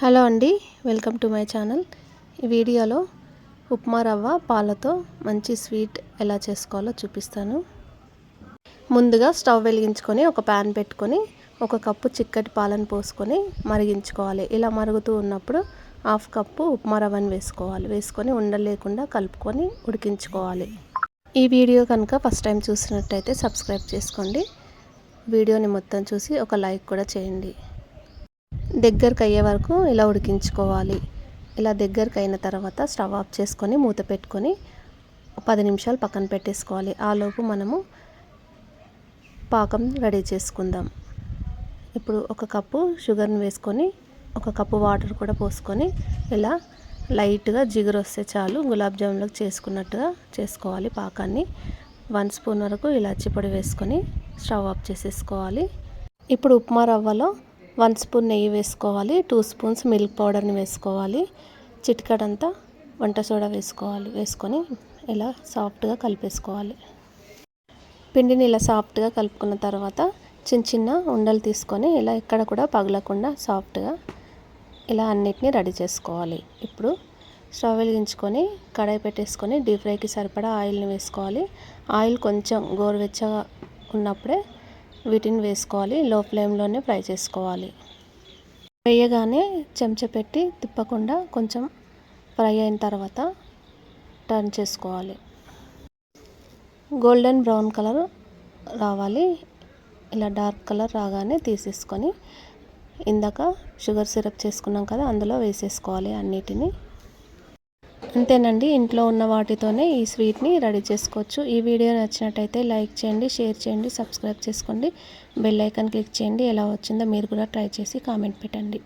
Hello అండి welcome to my channel. ఈ వీడియోలో ఉప్మా రవ్వ పాలతో మంచి స్వీట్ ఎలా చేసుకోవాలో చూపిస్తాను. ముందుగా స్టవ్ వెలిగించుకొని ఒక ప్యాన్ పెట్టుకొని ఒక కప్పు చిక్కటి పాలను పోసుకొని మరిగించుకోవాలి. ఇలా మరుగుతూ ఉన్నప్పుడు హాఫ్ కప్పు ఉప్మా రవ్వని వేసుకోవాలి. వేసుకొని ఉండలేకుండా కలుపుకొని ఉడికించుకోవాలి. ఈ వీడియో కనుక ఫస్ట్ టైం చూసినట్టయితే సబ్స్క్రైబ్ చేసుకోండి. వీడియోని మొత్తం చూసి ఒక లైక్ కూడా చేయండి. దగ్గరకు అయ్యే వరకు ఇలా ఉడికించుకోవాలి. ఇలా దగ్గరకు అయిన తర్వాత స్టవ్ ఆఫ్ చేసుకొని మూత పెట్టుకొని పది నిమిషాలు పక్కన పెట్టేసుకోవాలి. ఆలోపు మనము పాకం రెడీ చేసుకుందాం. ఇప్పుడు ఒక కప్పు షుగర్ని వేసుకొని ఒక కప్పు వాటర్ కూడా పోసుకొని ఇలా లైట్గా జిగురు వస్తే చాలు. గులాబ్ జామున్లకు చేసుకున్నట్టుగా చేసుకోవాలి పాకాన్ని. వన్ స్పూన్ వరకు ఇలాచి పొడి వేసుకొని స్టవ్ ఆఫ్ చేసేసుకోవాలి. ఇప్పుడు ఉప్మా రవ్వలో వన్ స్పూన్ నెయ్యి వేసుకోవాలి టూ స్పూన్స్ మిల్క్ పౌడర్ని వేసుకోవాలి చిటికడంతా వంట సోడా వేసుకోవాలి వేసుకొని ఇలా సాఫ్ట్గా కలిపేసుకోవాలి. పిండిని ఇలా సాఫ్ట్గా కలుపుకున్న తర్వాత చిన్న చిన్న ఉండలు తీసుకొని ఇలా ఎక్కడ కూడా పగలకుండా సాఫ్ట్గా ఇలా అన్నిటినీ రెడీ చేసుకోవాలి. ఇప్పుడు స్టవ్ వెలిగించుకొని కడాయి పెట్టేసుకొని డీప్ ఫ్రైకి సరిపడా ఆయిల్ని వేసుకోవాలి. ఆయిల్ కొంచెం గోరువెచ్చగా ఉన్నప్పుడే వీటిని వేసుకోవాలి లో ఫ్లేమ్లోనే ఫ్రై చేసుకోవాలి. వేయగానే చెంచా పెట్టి తిప్పకుండా కొంచెం ఫ్రై అయిన తర్వాత టర్న్ చేసుకోవాలి. గోల్డెన్ బ్రౌన్ కలర్ రావాలి. ఇలా డార్క్ కలర్ రాగానే తీసేసుకొని ఇందాక షుగర్ సిరప్ చేసుకున్నాం కదా అందులో వేసేసుకోవాలి అన్నిటినీ. అంతేనండి ఇంట్లో ఉన్న వాటితోనే ఈ స్వీట్ని రెడీ చేసుకోవచ్చు. ఈ వీడియో నచ్చినట్టయితే లైక్ చేయండి షేర్ చేయండి సబ్స్క్రైబ్ చేసుకోండి. బెల్ ఐకాన్ క్లిక్ చేయండి ఎలా వచ్చిందో మీరు కూడా ట్రై చేసి కామెంట్ పెట్టండి.